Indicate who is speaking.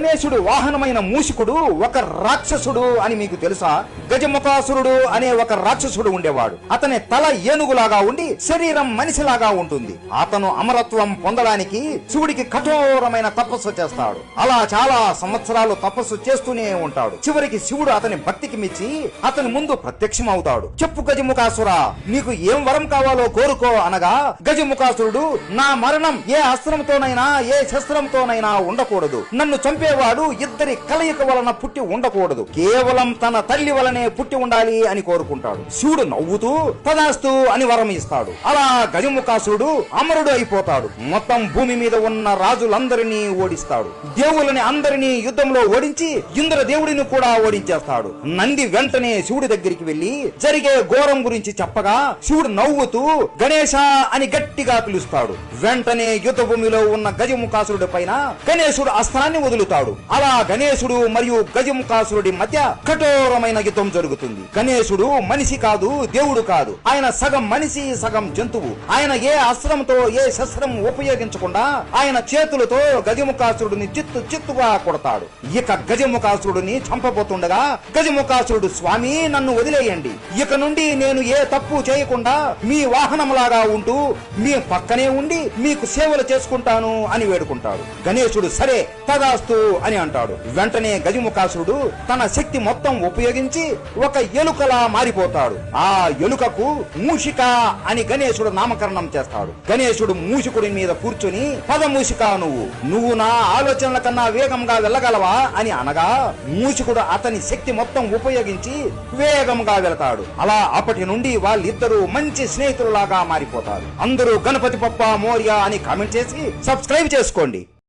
Speaker 1: గణేశుడు వాహనమైన మూషికుడు ఒక రాక్షసుడు అని మీకు తెలుసా? గజముఖాసురుడు అనే ఒక రాక్షసుడు ఉండేవాడు. అతని తల ఏనుగులాగా ఉండి శరీరం మనిషిలాగా ఉంటుంది. అతను అమరత్వం పొందడానికి శివుడికి కఠోరమైన తపస్సు చేస్తాడు. అలా చాలా సంవత్సరాలు తపస్సు చేస్తూనే ఉంటాడు. చివరికి శివుడు అతని భక్తికి మెచ్చి అతని ముందు ప్రత్యక్షం అవుతాడు చెప్పు గజముఖాసురా నీకు ఏం వరం కావాలో కోరుకో అనగా గజముఖాసురుడు నా మరణం ఏ అస్త్రంతోనైనా ఏ శస్త్రంతోనైనా ఉండకూడదు. నన్ను చంపే పుట్టేవాడు ఇద్దరి కలయిక వలన పుట్టి ఉండకూడదు. కేవలం తన తల్లి వలనే పుట్టి ఉండాలి అని కోరుకుంటాడు. శివుడు నవ్వుతూ తదాస్తు అని వరం ఇస్తాడు. అలా గజముఖాసురుడు అమరుడు అయిపోతాడు. మొత్తం భూమి మీద ఉన్న రాజులందరినీ ఓడిస్తాడు. దేవులని అందరినీ యుద్ధంలో ఓడించి ఇంద్ర దేవుడిని కూడా ఓడించేస్తాడు. నంది వెంటనే శివుడి దగ్గరికి వెళ్ళి జరిగే ఘోరం గురించి చెప్పగా శివుడు నవ్వుతూ గణేశ అని గట్టిగా పిలుస్తాడు. వెంటనే యుద్ధ భూమిలో ఉన్న గజముఖాసురుడి పైన గణేశుడు అస్త్రాన్ని వదులుతాడు. అలా గణేశుడు మరియు గజముఖాసురుడి మధ్య కఠోరమైన యుద్ధం జరుగుతుంది. గణేశుడు మనిషి కాదు దేవుడు కాదు. ఆయన సగం మనిషి సగం జంతువు. ఆయన ఏ అస్త్రంతో ఏ శస్త్రం ఉపయోగించకుండా ఆయన చేతులతో గజముఖాసురుడిని చిత్తు చిత్తుగా కొడతాడు. ఇక గజముఖాసురుడిని చంపబోతుండగా గజముఖాసురుడు స్వామి నన్ను వదిలేయండి. ఇక నుండి నేను ఏ తప్పు చేయకుండా మీ వాహనంలాగా ఉంటూ మీ పక్కనే ఉండి మీకు సేవలు చేసుకుంటాను అని వేడుకుంటాడు. గణేశుడు సరే తదాస్తు అని అంటాడు. వెంటనే గజముఖాసురుడు తన శక్తి మొత్తం ఉపయోగించి ఒక ఎలుకలా మారిపోతాడు. ఆ ఎలుకకు మూషిక అని గణేశుడు నామకరణం చేస్తాడు. గణేశుడు మూషికుడి మీద కూర్చుని పద మూషిక నువ్వు నువ్వు నా ఆలోచనల కన్నా వేగంగా వెళ్ళగలవా? అని అనగా మూషికుడు అతని శక్తి మొత్తం ఉపయోగించి వేగంగా వెళతాడు. అలా అప్పటి నుండి వాళ్ళిద్దరూ మంచి స్నేహితులులాగా మారిపోతారు. అందరూ గణపతి పప్ప మోర్య అని కామెంట్ చేసి సబ్స్క్రైబ్ చేసుకోండి.